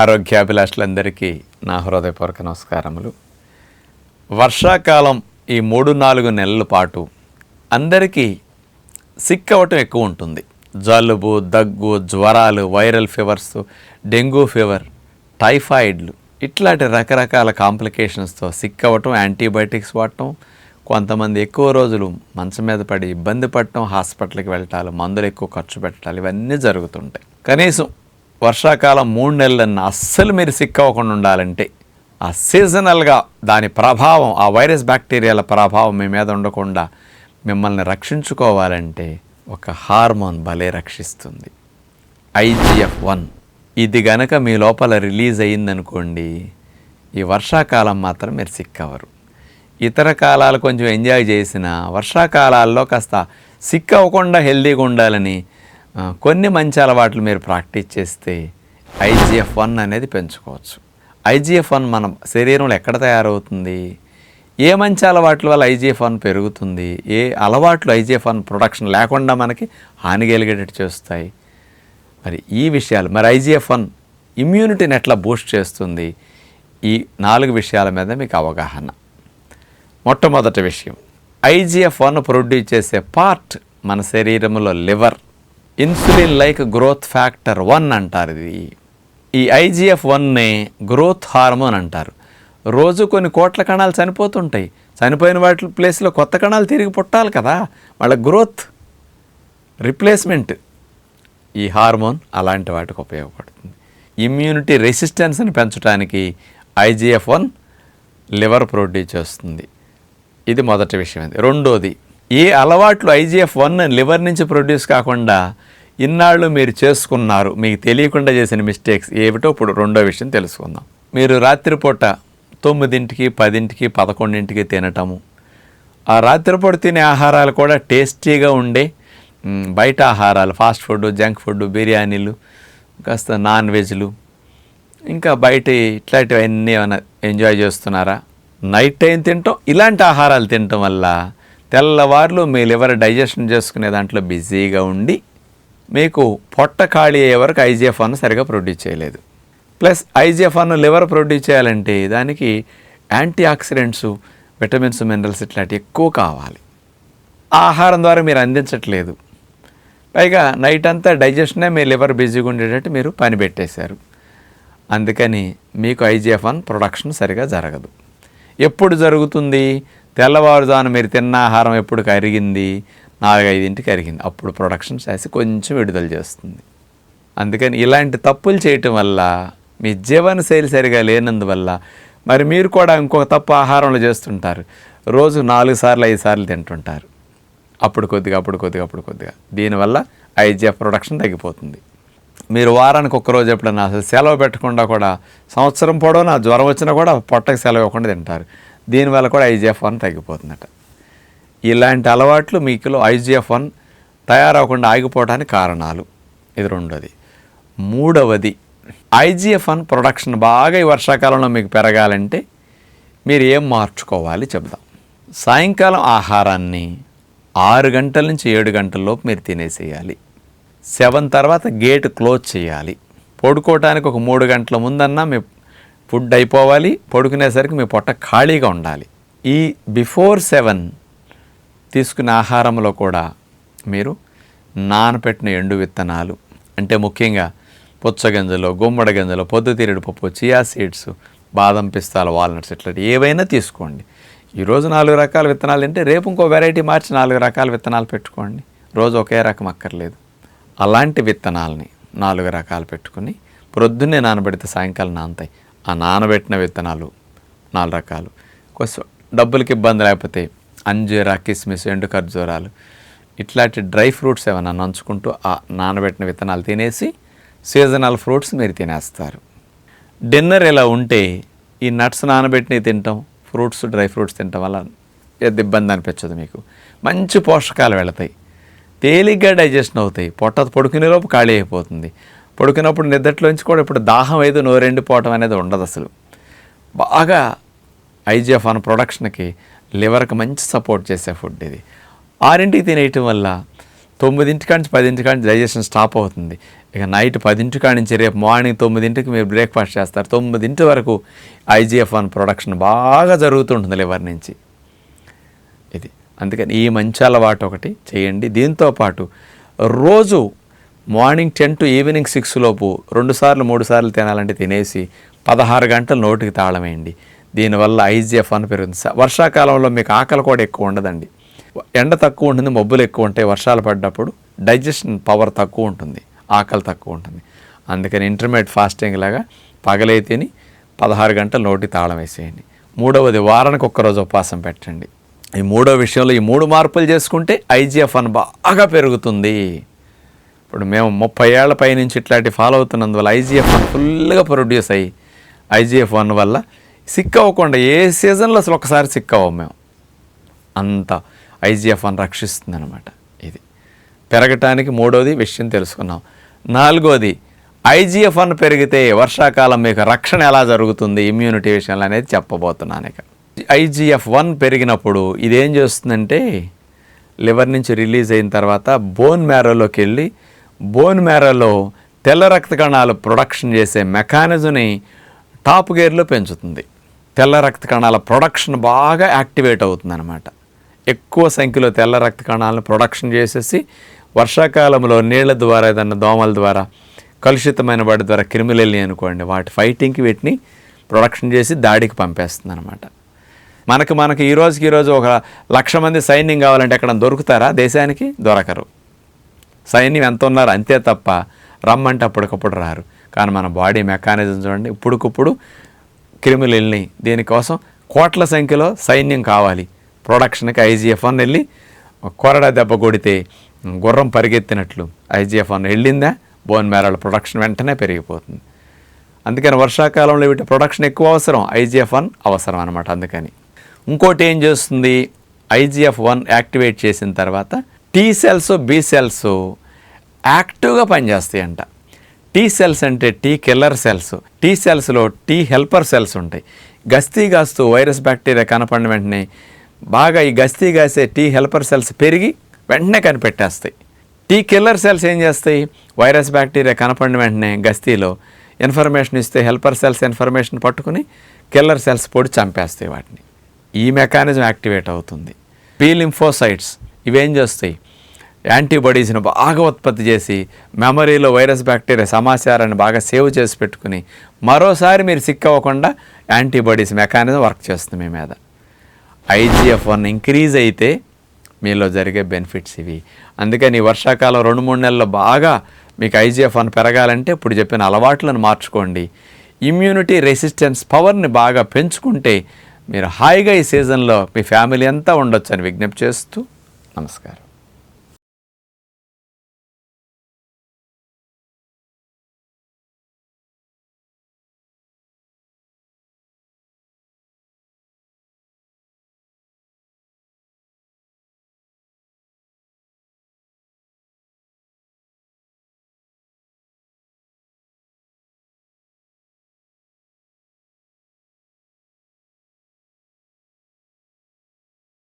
ఆరోగ్యాభిలాషులందరికీ నా హృదయపూర్వక నమస్కారములు. వర్షాకాలం ఈ మూడు నాలుగు నెలల పాటు అందరికీ సిక్ అవ్వటం ఎక్కువ ఉంటుంది. జలుబు దగ్గు జ్వరాలు వైరల్ ఫీవర్స్ డెంగ్యూ ఫీవర్ టైఫాయిడ్లు ఇట్లాంటి రకరకాల కాంప్లికేషన్స్తో సిక్ అవ్వటం యాంటీబయాటిక్స్ వాడటం కొంతమంది ఎక్కువ రోజులు మంచం మీద పడి ఇబ్బంది పడటం హాస్పిటల్కి వెళ్ళటాలు మందులు ఎక్కువ ఖర్చు పెట్టాలి ఇవన్నీ జరుగుతుంటాయి. కనీసం వర్షాకాలం మూడు నెలలన్నా అస్సలు మీరు సిక్ అవ్వకుండా ఉండాలంటే ఆ సీజనల్గా దాని ప్రభావం ఆ వైరస్ బ్యాక్టీరియాల ప్రభావం మీ మీద ఉండకుండా మిమ్మల్ని రక్షించుకోవాలంటే ఒక హార్మోన్ భలే రక్షిస్తుంది. IGF one. ఇది గనక మీ లోపల రిలీజ్ అయ్యిందనుకోండి ఈ వర్షాకాలం మాత్రం మీరు సిక్కవరు అవ్వరు. ఇతర కాలాలు కొంచెం ఎంజాయ్ చేసిన వర్షాకాలాల్లో కాస్త సిక్ అవ్వకుండా హెల్దీగా ఉండాలని కొన్ని మంచి అలవాట్లు మీరు ప్రాక్టీస్ చేస్తే ఐజిఎఫ్ వన్ అనేది పెంచుకోవచ్చు. ఐజిఎఫ్ వన్ మన శరీరంలో ఎక్కడ తయారవుతుంది? ఏ మంచి అలవాట్ల వల్ల ఐజిఎఫ్ వన్ పెరుగుతుంది? ఏ అలవాట్లు ఐజిఎఫ్ వన్ ప్రొడక్షన్ లేకుండా మనకి హాని కలిగేటట్టు చేస్తాయి? మరి ఈ విషయాలు మరి ఐజిఎఫ్ వన్ ఇమ్యూనిటీని ఎట్లా బూస్ట్ చేస్తుంది. ఈ నాలుగు విషయాల మీద మీకు అవగాహన. మొట్టమొదటి విషయం ఐజిఎఫ్ వన్ ప్రొడ్యూస్ చేసే పార్ట్ మన శరీరంలో liver. Insulin like growth factor one అంటారు ఇది. ఈ ఐజీఎఫ్ వన్నే గ్రోత్ హార్మోన్ అంటారు. రోజు కొన్ని కోట్ల కణాలు చనిపోతుంటాయి. చనిపోయిన వాటి ప్లేస్లో కొత్త కణాలు తిరిగి పుట్టాలి కదా. వాళ్ళ గ్రోత్ రిప్లేస్మెంట్ ఈ హార్మోన్ అలాంటి వాటికి ఉపయోగపడుతుంది. ఇమ్యూనిటీ రెసిస్టెన్స్ని పెంచడానికి ఐజీఎఫ్ వన్ లివర్ ప్రొడ్యూస్ చేస్తుంది. ఇది మొదటి విషయం. అది రెండోది ఏ అలవాట్లు ఐజీఎఫ్ వన్ లివర్ నుంచి ప్రొడ్యూస్ కాకుండా ఇన్నాళ్ళు మీరు చేసుకున్నారు మీకు తెలియకుండా చేసిన మిస్టేక్స్ ఏమిటో ఇప్పుడు రెండో విషయం తెలుసుకుందాం. మీరు రాత్రిపూట తొమ్మిదింటికి పదింటికి పదకొండింటికి తినటము. ఆ రాత్రిపూట తినే ఆహారాలు కూడా టేస్టీగా ఉండే బయట ఆహారాలు ఫాస్ట్ ఫుడ్ జంక్ ఫుడ్ బిర్యానీలు కాస్త నాన్ వెజ్లు ఇంకా బయట ఇట్లాంటివన్నీ ఏమైనా ఎంజాయ్ చేస్తున్నారా? నైట్ టైం తింటాం ఇలాంటి ఆహారాలు తినటం వల్ల తెల్లవారులు మీ లివర్ డైజెషన్ చేసుకునే దాంట్లో బిజీగా ఉండి మీకు పొట్ట ఖాళీ అయ్యే వరకు ఐజిఎఫ్ వన్ సరిగా ప్రొడ్యూస్ చేయలేదు. Plus IGF one liver produce చేయాలంటే దానికి యాంటీ ఆక్సిడెంట్స్ విటమిన్స్ మినరల్స్ ఇట్లాంటివి ఎక్కువ కావాలి. ఆహారం ద్వారా మీరు అందించట్లేదు. పైగా నైట్ అంతా డైజెషనే మీ లివర్ బిజీగా ఉండేటట్టు మీరు పని పెట్టేశారు. అందుకని మీకు ఐజిఎఫ్ వన్ ప్రొడక్షన్ సరిగా జరగదు. ఎప్పుడు జరుగుతుంది? తెల్లవారుజాను మీరు తిన్న ఆహారం ఎప్పుడు కరిగింది? నాలుగైదింటికి కరిగింది. అప్పుడు ప్రొడక్షన్ చేసి కొంచెం విడుదల చేస్తుంది. అందుకని ఇలాంటి తప్పులు చేయటం వల్ల మీ జీవనశైలి సరిగా లేనందువల్ల మరి మీరు కూడా ఇంకొక తప్పు ఆహారంలో చేస్తుంటారు. రోజు నాలుగు సార్లు ఐదు సార్లు తింటుంటారు. అప్పుడు కొద్దిగా అప్పుడు కొద్దిగా అప్పుడు కొద్దిగా. దీనివల్ల ఐజీఎఫ్ ప్రొడక్షన్ తగ్గిపోతుంది. మీరు వారానికి ఒక్క రోజు ఎప్పుడన్నా అసలు సెలవు పెట్టకుండా కూడా సంవత్సరం పొడవునా జ్వరం వచ్చినా కూడా పొట్టకి సెలవు ఇవ్వకుండా తింటారు. దీనివల్ల కూడా ఐజిఎఫ్ వన్ తగ్గిపోతుందట. ఇలాంటి అలవాట్లు మీకులో ఐజిఎఫ్ వన్ తయారవకుండా ఆగిపోవడానికి కారణాలు. ఇది రెండోది. మూడవది ఐజిఎఫ్ వన్ ప్రొడక్షన్ బాగా ఈ వర్షాకాలంలో మీకు పెరగాలంటే మీరు ఏం మార్చుకోవాలి చెప్దాం సాయంకాలం ఆహారాన్ని ఆరు గంటల నుంచి ఏడు గంటలలోపు మీరు తినేసేయాలి. సెవెన్ తర్వాత గేట్ క్లోజ్ చేయాలి. పడుకోవటానికి ఒక మూడు గంటల ముందన్నా మీ ఫుడ్ అయిపోవాలి పడుకునేసరికి మీ పొట్ట ఖాళీగా ఉండాలి. ఈ బిఫోర్ సెవెన్ తీసుకునే ఆహారంలో కూడా మీరు నానపెట్టిన ఎండు విత్తనాలు అంటే ముఖ్యంగా పుచ్చగింజలు గుమ్మడి గింజలు పొద్దుతీరుడు పప్పు చియా సీడ్స్ బాదం పిస్తాలు వాల్నట్స్ ఇట్లాంటి ఏవైనా తీసుకోండి. ఈరోజు నాలుగు రకాల విత్తనాలు అంటే రేపు ఇంకో వెరైటీ మార్చి నాలుగు రకాల విత్తనాలు పెట్టుకోండి. రోజు ఒకే రకం అక్కర్లేదు. అలాంటి విత్తనాలని నాలుగు రకాలు పెట్టుకుని ప్రొద్దున్నే నానబెడితే సాయంకాలం నానతాయి. ఆ నానబెట్టిన విత్తనాలు నాలుగు రకాలు. కొంచెం డబ్బులకి ఇబ్బంది లేకపోతే అంజీరా కిస్మిస్ ఎండు ఖర్జూరాలు ఇట్లాంటి డ్రై ఫ్రూట్స్ ఏమైనా నంచుకుంటూ ఆ నానబెట్టిన విత్తనాలు తినేసి సీజనల్ ఫ్రూట్స్ మీరు తినేస్తారు. డిన్నర్ ఇలా ఉంటే ఈ నట్స్ నానబెట్టినవి తింటాం ఫ్రూట్స్ డ్రై ఫ్రూట్స్ తినటం వల్ల పెద్ద ఇబ్బంది అనిపించదు మీకు. మంచి పోషకాలు వెళతాయి. తేలిగ్గా డైజెషన్ అవుతాయి. పొట్ట పడుకునేలోపు ఖాళీ అయిపోతుంది. పడుకున్నప్పుడు నిద్రలోంచి కూడా ఇప్పుడు దాహం ఏదో నోరెండిపోవటం అనేది ఉండదు అసలు. బాగా ఐజిఎఫ్ అన్న ప్రొడక్షన్కి లివర్కి మంచి సపోర్ట్ చేసే ఫుడ్ ఇది. ఆరింటికి తినేయటం వల్ల తొమ్మిదింటి నుంచి పదింటి నుంచి డైజెషన్ స్టాప్ అవుతుంది. ఇక నైట్ పదింటి కాడి నుంచి రేపు మార్నింగ్ తొమ్మిదింటికి మీరు బ్రేక్ఫాస్ట్ చేస్తారు. తొమ్మిదింటి వరకు ఐజిఎఫ్ వన్ ప్రొడక్షన్ బాగా జరుగుతుంటుంది లివర్ నుంచి. ఇది. అందుకని ఈ మంచి అలవాటు ఒకటి చేయండి. దీంతో పాటు రోజు morning ten to evening six లోపు రెండు సార్లు మూడు సార్లు తినాలంటే తినేసి పదహారు గంటలు నోటికి తాళం వేయండి. దీనివల్ల ఐజీఎఫ్ అని పెరుగుతుంది వర్షాకాలంలో మీకు ఆకలి కూడా ఎక్కువ ఉండదండి. ఎండ తక్కువ ఉంటుంది మబ్బులు ఎక్కువ ఉంటాయి. వర్షాలు పడ్డప్పుడు డైజెషన్ పవర్ తక్కువ ఉంటుంది ఆకలి తక్కువ ఉంటుంది. అందుకని ఇంటర్మీడియట్ ఫాస్టింగ్ లాగా పగలే తిని పదహారు గంటలు నోటి తాళం వేసేయండి. మూడవది వారానికి ఒక్కరోజు ఉపవాసం పెట్టండి. ఈ మూడో విషయంలో ఈ మూడు మార్పులు చేసుకుంటే ఐజీఎఫ్ అని బాగా పెరుగుతుంది. ఇప్పుడు మేము ముప్పై ఏళ్ళ పై నుంచి ఇట్లాంటి ఫాలో అవుతున్నందువల్ల ఐజీఎఫ్ వన్ ఫుల్గా ప్రొడ్యూస్ అయ్యి ఐజీఎఫ్ వన్ వల్ల సిక్ అవ్వకుండా ఏ సీజన్లో అసలు ఒకసారి సిక్ అవ్వం మేము. అంత ఐజీఎఫ్ వన్ రక్షిస్తుంది అనమాట ఇది. పెరగటానికి మూడోది విషయం తెలుసుకున్నాం. నాలుగోది ఐజీఎఫ్ వన్ పెరిగితే వర్షాకాలం మీకు రక్షణ ఎలా జరుగుతుంది ఇమ్యూనిటీ విషయంలో అనేది చెప్పబోతున్నాను ఇక. ఐజీఎఫ్ వన్ పెరిగినప్పుడు ఇదేం చేస్తుందంటే లివర్ నుంచి రిలీజ్ అయిన తర్వాత బోన్ మ్యారోలోకి వెళ్ళి బోన్ మేరలో తెల్ల రక్త కణాలు ప్రొడక్షన్ చేసే మెకానిజంని టాప్ గేర్లో పెంచుతుంది. తెల్ల రక్త కణాల ప్రొడక్షన్ బాగా యాక్టివేట్ అవుతుంది అనమాట ఎక్కువ సంఖ్యలో తెల్ల రక్త కణాలను ప్రొడక్షన్ చేసేసి వర్షాకాలంలో నీళ్ళ ద్వారా ఏదన్నా దోమల ద్వారా కలుషితమైన వాటి ద్వారా క్రిములు అనుకోండి వాటి ఫైటింగ్కి వీటిని ప్రొడక్షన్ చేసి దాడికి పంపేస్తుంది అనమాట మనకు మనకు ఈ రోజుకి ఈరోజు ఒక లక్ష మంది సైన్యం కావాలంటే ఎక్కడ దొరుకుతారా? దేశానికి దొరకరు. సైన్యం ఎంత ఉన్నారు అంతే తప్ప రమ్మంటే అప్పటికప్పుడు రారు. కానీ మన బాడీ మెకానిజం చూడండి ఇప్పుడుకిప్పుడు క్రిములు వెళ్ళినాయి దీనికోసం కోట్ల సంఖ్యలో సైన్యం కావాలి. ప్రొడక్షన్కి ఐజీఎఫ్ వన్ వెళ్ళి కొరడ దెబ్బ కొడితే గుర్రం పరిగెత్తినట్లు ఐజీఎఫ్ వన్ వెళ్ళిందా బోన్ మేరాల ప్రొడక్షన్ వెంటనే పెరిగిపోతుంది. అందుకని వర్షాకాలంలో వీటి ప్రొడక్షన్ ఎక్కువ అవసరం ఐజీఎఫ్ వన్ అవసరం అనమాట అందుకని. ఇంకోటి ఏం చేస్తుంది ఐజీఎఫ్ వన్ యాక్టివేట్ చేసిన తర్వాత టీ సెల్స్ బి సెల్స్ యాక్టివ్గా పనిచేస్తాయి అంట టీ సెల్స్ అంటే టీ కిల్లర్ సెల్స్ టీ సెల్స్లో టీ హెల్పర్ సెల్స్ ఉంటాయి. గస్తీ కాస్తూ వైరస్ బ్యాక్టీరియా కనపడిన వెంటనే బాగా ఈ గస్తీ కాసే టీ హెల్పర్ సెల్స్ పెరిగి వెంటనే కనిపెట్టేస్తాయి. టీ కిల్లర్ సెల్స్ ఏం చేస్తాయి? వైరస్ బ్యాక్టీరియా కనపడిన వెంటనే గస్తీలో ఇన్ఫర్మేషన్ ఇస్తే హెల్పర్ సెల్స్ ఇన్ఫర్మేషన్ పట్టుకుని కిల్లర్ సెల్స్ పొడి చంపేస్తాయి వాటిని. ఈ మెకానిజం యాక్టివేట్ అవుతుంది. పీ లింఫోసైట్స్ ఇవేం చేస్తాయి? యాంటీబాడీస్ని బాగా ఉత్పత్తి చేసి మెమరీలో వైరస్ బ్యాక్టీరియా సమాచారాన్ని బాగా సేవ్ చేసి పెట్టుకుని మరోసారి మీరు సిక్ అవ్వకుండా యాంటీబాడీస్ మెకానిజం వర్క్ చేస్తుంది మీ మీద. ఐజీఎఫ్ వన్ ఇంక్రీజ్ అయితే మీలో జరిగే బెనిఫిట్స్ ఇవి. అందుకని వర్షాకాలం రెండు మూడు నెలల్లో బాగా మీకు ఐజీఎఫ్ వన్ పెరగాలంటే ఇప్పుడు చెప్పిన అలవాట్లను మార్చుకోండి. ఇమ్యూనిటీ రెసిస్టెన్స్ పవర్ని బాగా పెంచుకుంటే మీరు హాయిగా ఈ సీజన్లో మీ ఫ్యామిలీ అంతా ఉండొచ్చు అని విజ్ఞప్తి చేస్తూ నమస్కారం